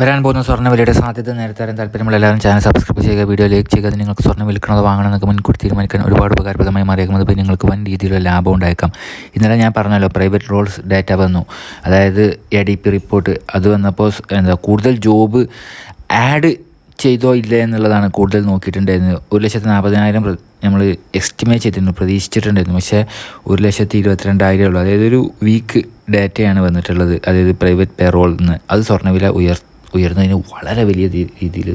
വരാൻ പോകുന്ന സ്വർണ വിലയുടെ സാധ്യത നേരത്തെ അറിയാൻ താല്പര്യമുള്ള എല്ലാവരും ചാനൽ സബ്സ്ക്രൈബ് ചെയ്യുക വീഡിയോ ലൈക്ക് ചെയ്യുക അത് നിങ്ങൾക്ക് സ്വർണം വിൽക്കണതോ വാങ്ങണമെന്നൊക്കെ മുൻകൂട്ടി തീരുമാനിക്കാൻ ഒരുപാട് ഉപകാരപ്രദമായി മാറിയേക്കും. അതുപോലെ നിങ്ങൾക്ക് വൻ രീതിയിലുള്ള ലാഭം ഉണ്ടായേക്കാം. ഇന്നലെ ഞാൻ പറഞ്ഞല്ലോ പ്രൈവറ്റ് റോൾസ് ഡാറ്റ വന്നു. അതായത് എ ഡി പി റിപ്പോർട്ട് അത് വന്നപ്പോൾ എന്താ കൂടുതൽ ജോബ് ആഡ് ചെയ്തോ ഇല്ല എന്നുള്ളതാണ് കൂടുതൽ നോക്കിയിട്ടുണ്ടായിരുന്നത്. ഒരു ലക്ഷത്തി നാൽപ്പതിനായിരം നമ്മൾ എസ്റ്റിമേറ്റ് ചെയ്തിട്ടുണ്ട് പ്രതീക്ഷിച്ചിട്ടുണ്ടായിരുന്നു. പക്ഷേ ഒരു ലക്ഷത്തി ഇരുപത്തിരണ്ടായിരം ഉള്ളൂ. അതായത് ഒരു വീക്ക് ഡാറ്റയാണ് വന്നിട്ടുള്ളത്. അതായത് പ്രൈവറ്റ് പേറോളിൽ നിന്ന് അത് സ്വർണവില ഉയർ ഉയർന്നതിന് വളരെ വലിയ രീതിയിൽ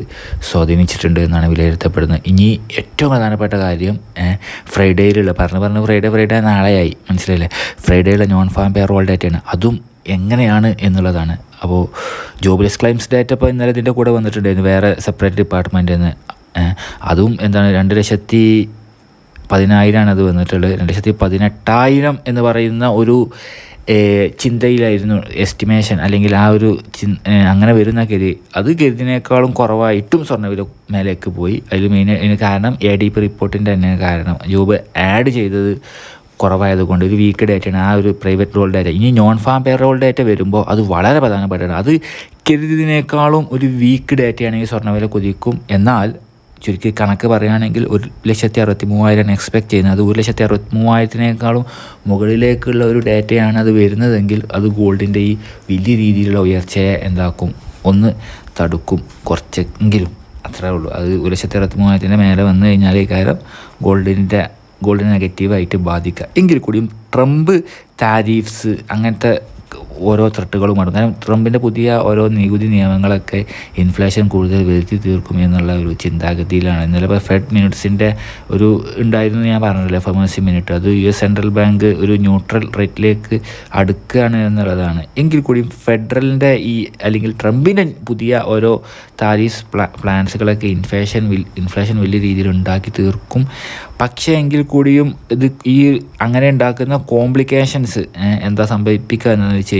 സ്വാധീനിച്ചിട്ടുണ്ട് എന്നാണ് വിലയിരുത്തപ്പെടുന്നത്. ഇനി ഏറ്റവും പ്രധാനപ്പെട്ട കാര്യം ഫ്രൈഡേയിലുള്ള പറഞ്ഞു പറഞ്ഞു ഫ്രൈഡേ ഫ്രൈഡേ നാളെയായി മനസ്സിലായില്ലേ? ഫ്രൈഡേയിലെ നോൺ ഫാം പെയർ പേറോൾ ഡേറ്റയാണ്. അതും എങ്ങനെയാണ് എന്നുള്ളതാണ്. അപ്പോൾ ജോബ്ലെസ് ക്ലൈംസ് ഡേറ്റ ഇപ്പോൾ ഇന്നലെ ഇതിന്റെ കൂടെ വന്നിട്ടുണ്ടായിരുന്നു വേറെ സെപ്പറേറ്റ് ഡിപ്പാർട്ട്മെന്റിൽ നിന്ന് അതും എന്താണ് രണ്ട് ലക്ഷത്തി പതിനായിരമാണ് അത് വന്നിട്ടുള്ളത്. രണ്ട് ലക്ഷത്തി പതിനെട്ടായിരം എന്ന് പറയുന്ന ഒരു ചിന്തയിലായിരുന്നു എസ്റ്റിമേഷൻ അല്ലെങ്കിൽ ആ ഒരു അങ്ങനെ വരുന്ന ഗതി. അത് ഗതിനേക്കാളും കുറവായിട്ടും സ്വർണവില മേലേക്ക് പോയി. അതിൽ മെയിൻ അതിന് കാരണം എ ഡി പി റിപ്പോർട്ടിന്റെ തന്നെ കാരണം. ജോബ് ആഡ് ചെയ്തത് കുറവായതുകൊണ്ട് ഒരു വീക്ക് ഡേറ്റയാണ് ആ ഒരു പ്രൈവറ്റ് റോൾ ഡേറ്റ ഇനി non farm payroll data വരുമ്പോൾ അത് വളരെ പ്രധാനപ്പെട്ടതാണ്. അത് കരുതിയതിനേക്കാളും ഒരു വീക്ക് ഡേറ്റയാണെങ്കിൽ സ്വർണവില കുതിക്കും. എന്നാൽ ചുരുക്കി കണക്ക് പറയുകയാണെങ്കിൽ ഒരു ലക്ഷത്തി അറുപത്തി മൂവായിരം എക്സ്പെക്ട് ചെയ്യുന്നത്. അത് ഒരു ലക്ഷത്തി അറുപത്തി മൂവായിരത്തിനേക്കാളും മുകളിലേക്കുള്ള ഒരു ഡേറ്റയാണ് അത് വരുന്നതെങ്കിൽ അത് ഗോൾഡിന്റെ ഈ വലിയ രീതിയിലുള്ള ഉയർച്ചയെ എന്താക്കും? ഒന്ന് തടുക്കും കുറച്ചെങ്കിലും. അത്രേ ഉള്ളൂ. അത് ഒരു ലക്ഷത്തി അറുപത്തി മൂവായിരത്തിന്റെ മേലെ വന്നു കഴിഞ്ഞാൽ ഈ കാര്യം ഗോൾഡിന്റെ ഗോൾഡിനെ നെഗറ്റീവായിട്ട് ബാധിക്കുക. എങ്കിൽ കൂടിയും ട്രംപ് താരീഫ്സ് അങ്ങനത്തെ ഓരോ ത്രട്ടുകളും അടങ്ങും കാരണം ട്രംപിന്റെ പുതിയ ഓരോ നികുതി നിയമങ്ങളൊക്കെ ഇൻഫ്ലേഷൻ കൂടുതൽ വരുത്തി തീർക്കും എന്നുള്ള ഒരു ചിന്താഗതിയിലാണ്. ഇന്നലെ ഇപ്പോൾ ഫെഡ് മിനിറ്റ്സിന്റെ ഒരു ഉണ്ടായിരുന്നു ഞാൻ പറഞ്ഞില്ലേ ഫെമേഴ്സി മിനിറ്റ് അത് യു എസ് സെൻട്രൽ ബാങ്ക് ഒരു ന്യൂട്രൽ റേറ്റിലേക്ക് അടുക്കുകയാണ് എന്നുള്ളതാണ്. എങ്കിൽ കൂടി ഫെഡറലിന്റെ ഈ അല്ലെങ്കിൽ ട്രംപിന്റെ പുതിയ ഓരോ താരീസ് പ്ലാ പ്ലാൻസുകളൊക്കെ ഇൻഫ്ലേഷൻ ഇൻഫ്ലേഷൻ വലിയ രീതിയിൽ ഉണ്ടാക്കി തീർക്കും. പക്ഷേ എങ്കിൽ കൂടിയും ഇത് ഈ അങ്ങനെ ഉണ്ടാക്കുന്ന കോംപ്ലിക്കേഷൻസ് എന്താ സംഭവിപ്പിക്കുക എന്ന് വെച്ച്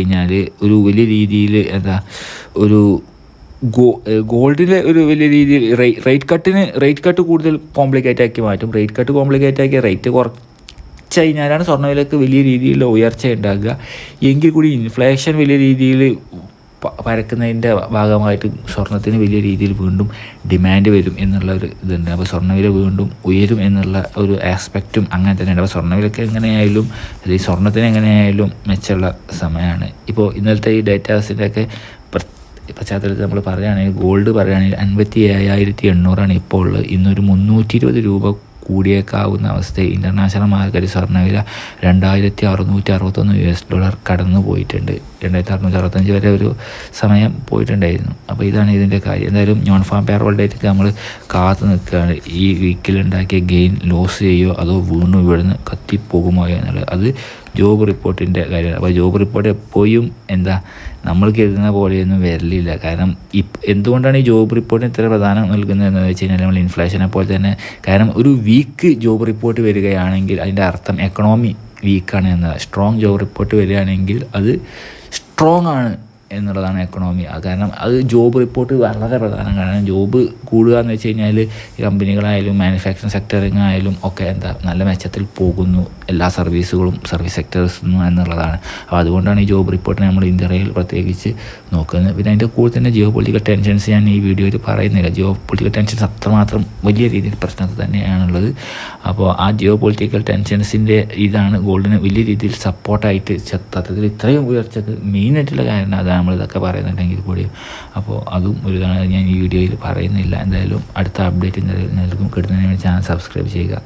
ഒരു വലിയ രീതിയിൽ എന്താ ഒരു ഗോ ഗോൾഡിലെ ഒരു വലിയ രീതിയിൽ റേറ്റ് കട്ടിന് റേറ്റ് കട്ട് കൂടുതൽ കോംപ്ലിക്കേറ്റ് ആക്കി മാറ്റും. റേറ്റ് കട്ട് കോംപ്ലിക്കേറ്റ് ആക്കി റേറ്റ് കുറച്ച് കഴിഞ്ഞാലാണ് സ്വർണവിലക്ക് വലിയ രീതിയിലുള്ള ഉയർച്ച ഉണ്ടാകുക എങ്കിൽ കൂടി ഇൻഫ്ലേഷൻ വലിയ രീതിയിൽ പരക്കുന്നതിന്റെ ഭാഗമായിട്ട് സ്വർണത്തിന് വലിയ രീതിയിൽ വീണ്ടും ഡിമാൻഡ് വരും എന്നുള്ള ഒരു ഇതുണ്ട്. അപ്പോൾ സ്വർണവില വീണ്ടും ഉയരും എന്നുള്ള ഒരു ആസ്പെക്റ്റും അങ്ങനെ തന്നെയുണ്ട്. അപ്പോൾ സ്വർണവിലക്ക് എങ്ങനെയായാലും അല്ലെങ്കിൽ സ്വർണത്തിന് എങ്ങനെയായാലും മെച്ചമുള്ള സമയമാണ്. ഇപ്പോൾ ഇന്നലത്തെ ഈ ഡേറ്റാസിന്റെ ഒക്കെ പശ്ചാത്തലത്തിൽ നമ്മൾ പറയുകയാണെങ്കിൽ ഗോൾഡ് പറയുകയാണെങ്കിൽ അൻപത്തി ഏഴായിരത്തി എണ്ണൂറാണ് ഇപ്പോൾ ഉള്ളത്. ഇന്നൊരു മുന്നൂറ്റി ഇരുപത് രൂപ കൂടിയേക്കാവുന്ന അവസ്ഥയിൽ ഇന്റർനാഷണൽ മാർക്കറ്റ് സ്വർണവില രണ്ടായിരത്തി അറുന്നൂറ്റി അറുപത്തൊന്ന് യു എസ് ഡോളർ കടന്നു പോയിട്ടുണ്ട് രണ്ടായിരത്തി അറുന്നൂറ്റി അറുപത്തഞ്ച് വരെ ഒരു സമയം പോയിട്ടുണ്ടായിരുന്നു. അപ്പോൾ ഇതാണ് ഇതിന്റെ കാര്യം. എന്തായാലും നോൺ ഫാം പേറോൾ ഡേറ്റൊക്കെ നമ്മൾ കാത്തു നിൽക്കുകയാണ്. ഈ വീക്കിൽ ഉണ്ടാക്കിയ ഗെയിൻ ലോസ് ചെയ്യുമോ അതോ വീണ്ടും ഇവിടുന്ന് കത്തിപ്പോകുമോ എന്നുള്ളത്. അത് ജോബ് റിപ്പോർട്ടിന്റെ കാര്യമാണ്. അപ്പോൾ ജോബ് റിപ്പോർട്ട് എപ്പോഴും എന്താ നമ്മൾ കരുതുന്ന പോലെയൊന്നും വരലില്ല കാരണം ഇപ്പ് എന്തുകൊണ്ടാണ് ഈ ജോബ് റിപ്പോർട്ടിന് ഇത്ര പ്രധാനം നൽകുന്നത് എന്ന് വെച്ച് കഴിഞ്ഞാൽ നമ്മൾ ഇൻഫ്ലേഷനെ പോലെ തന്നെ കാരണം ഒരു വീക്ക് ജോബ് റിപ്പോർട്ട് വരികയാണെങ്കിൽ അതിന്റെ അർത്ഥം എക്കണോമി വീക്കാണ് എന്നതാണ് സ്ട്രോങ് ജോബ് റിപ്പോർട്ട് വരികയാണെങ്കിൽ അത് സ്ട്രോങ് ആണ് എന്നുള്ളതാണ് എക്കണോമി കാരണം അത് ജോബ് റിപ്പോർട്ട് വളരെ പ്രധാനം. കാരണം ജോബ് കൂടുക എന്ന് വെച്ച് കഴിഞ്ഞാൽ കമ്പനികളായാലും മാനുഫാക്ചറിങ് സെക്ടറിങ് ആയാലും ഒക്കെ എന്താ നല്ല മെച്ചത്തിൽ പോകുന്നു. എല്ലാ സർവീസുകളും സർവീസ് സെക്ടേഴ്സും എന്നുള്ളതാണ്. അപ്പോൾ അതുകൊണ്ടാണ് ഈ ജോബ് റിപ്പോർട്ടിനെ നമ്മൾ ഇന്ത്യയിൽ പ്രത്യേകിച്ച് നോക്കുന്നത്. പിന്നെ അതിന്റെ കൂടെ തന്നെ ജിയോ പൊളിറ്റിക്കൽ ടെൻഷൻസ് ഞാൻ ഈ വീഡിയോയിൽ പറയുന്നില്ല. ജിയോ പൊളിറ്റിക്കൽ ടെൻഷൻസ് അത്രമാത്രം വലിയ രീതിയിൽ പ്രശ്നത്തിൽ തന്നെയാണുള്ളത്. അപ്പോൾ ആ ജിയോ പൊളിറ്റിക്കൽ ടെൻഷൻസിന്റെ ഇതാണ് ഗോൾഡിന് വലിയ രീതിയിൽ സപ്പോർട്ടായിട്ട് സത്യത്തിൽ ഇത്രയും ഉയർച്ചക്ക് മെയിനായിട്ടുള്ള കാരണം അതാണ് നമ്മളിതൊക്കെ പറയുന്നുണ്ടെങ്കിൽ കൂടിയും അപ്പോൾ അതും ഒരു ഞാൻ ഈ വീഡിയോയിൽ പറയുന്നില്ല. എന്തായാലും അടുത്ത അപ്ഡേറ്റ് നൽകും. കിട്ടുന്നതിന് വേണ്ടി ചാനൽ സബ്സ്ക്രൈബ് ചെയ്യുക.